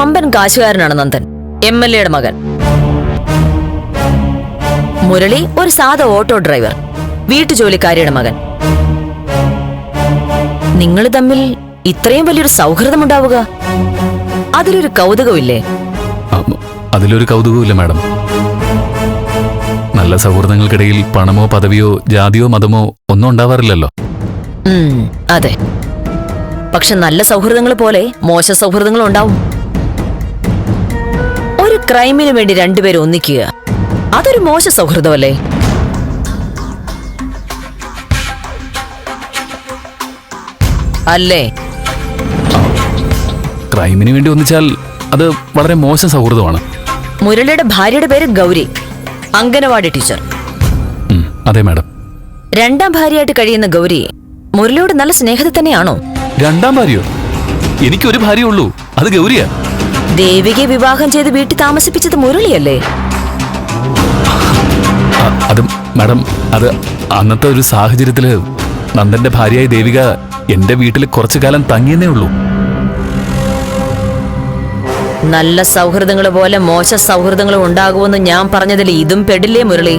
വമ്പൻ കാശുകാരനാണ് Nandan M L എയുടെ മകൻ. മുരളി ഒരു സാധാ ഓട്ടോ ഡ്രൈവർ വീട്ടുജോലിക്കാരിയുടെ മകൻ. നിങ്ങൾ തമ്മിൽ ഇത്രയും വലിയൊരു സൗഹൃദം ഉണ്ടാവുക അതിലൊരു കൗതുകമില്ലേ? അതിലൊരു കൗതുകമില്ല മാഡം. നല്ല സൗഹൃദങ്ങൾക്കിടയിൽ പണമോ പദവിയോ ജാതിയോ മതമോ ഒന്നും ഉണ്ടാവാറില്ലല്ലോ. അതെ. പക്ഷെ നല്ല സൗഹൃദങ്ങൾ പോലെ മോശ സൗഹൃദങ്ങളും ഉണ്ടാവും. ക്രൈമിന് വേണ്ടി രണ്ടുപേരും ഒന്നിക്കുക. അതൊരു മോശ സൗഹൃദമല്ലേ? അല്ലേ? ക്രൈമിന് വേണ്ടി ഒന്നിച്ചാൽ അത് വളരെ മോശം സൗഹൃദമാണ്. മുരളിയുടെ ഭാര്യയുടെ പേര് ഗൗരി അങ്കനവാടി ടീച്ചർ. അതെ മാഡം. രണ്ടാം ഭാര്യയായിട്ട് കഴിയുന്ന ഗൗരി മുരളിയോട് നല്ല സ്നേഹത്തിൽ തന്നെയാണോ? രണ്ടാം ഭാര്യയോ? എനിക്കൊരു ഭാര്യയുള്ളൂ. അത് ഗൗരിയാ. ദേവികയെ വിവാഹം ചെയ്ത് വീട്ടിൽ താമസിപ്പിച്ചത് മുരളിയല്ലേ? അത് മാഡം അത് അന്നത്തെ ഒരു സാഹചര്യത്തിൽ നന്ദന്റെ ഭാര്യയായ ദേവിക എന്റെ വീട്ടിൽ കുറച്ചു കാലം തങ്ങിയെന്നേ ഉള്ളൂ. നല്ല സൗഹൃദങ്ങൾ പോലെ മോശ സൗഹൃദങ്ങളും ഉണ്ടാകുമെന്ന് ഞാൻ പറഞ്ഞതിൽ ഇതും പെടില്ലേ മുരളി?